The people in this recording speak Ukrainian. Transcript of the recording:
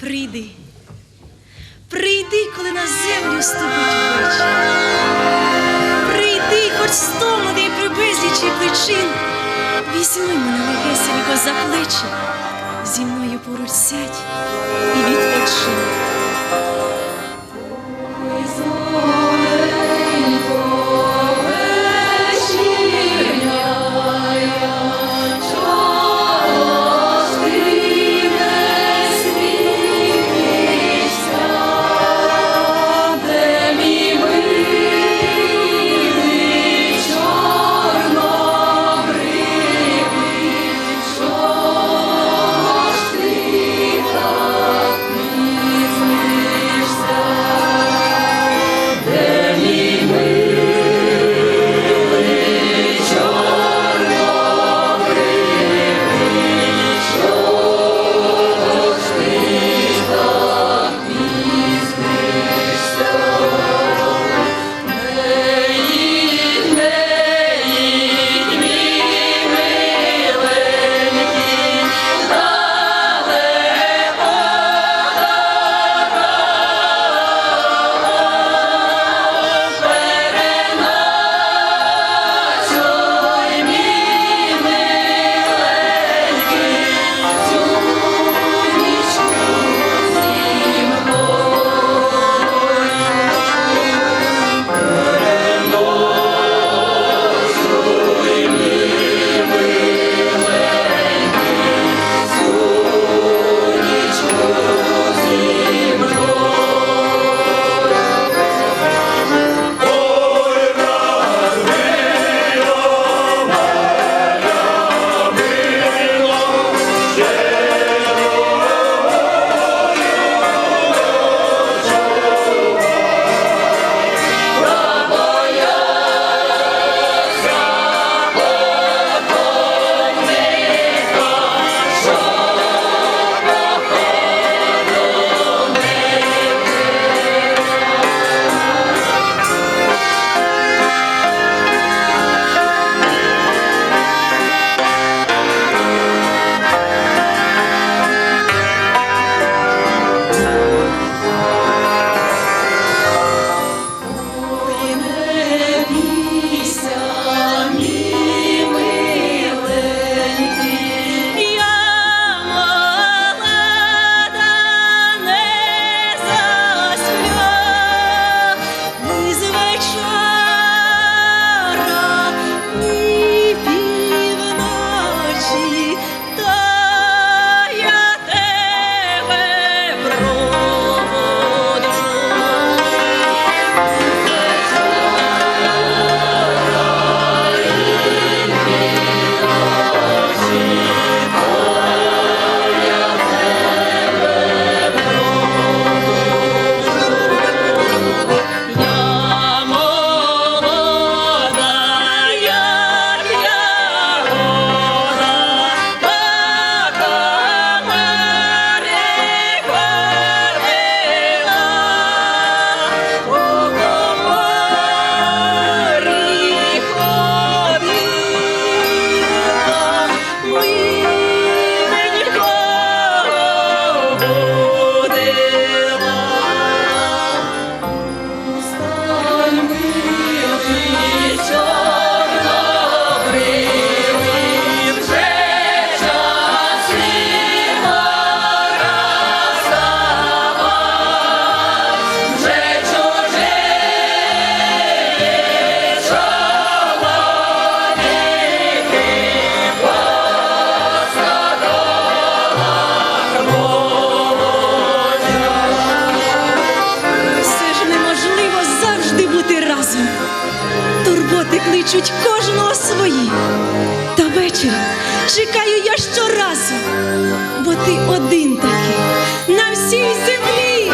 Прийди, прийди, коли на землю ступить вечір. Прийди, хоч стомлений при безлічі причин. Візьми мене легесенько за плечі, зі мною поруч сядь і відпочи. Турботи кличуть кожного свої. Та вечір чекаю я щоразу, бо ти один такий на всій землі.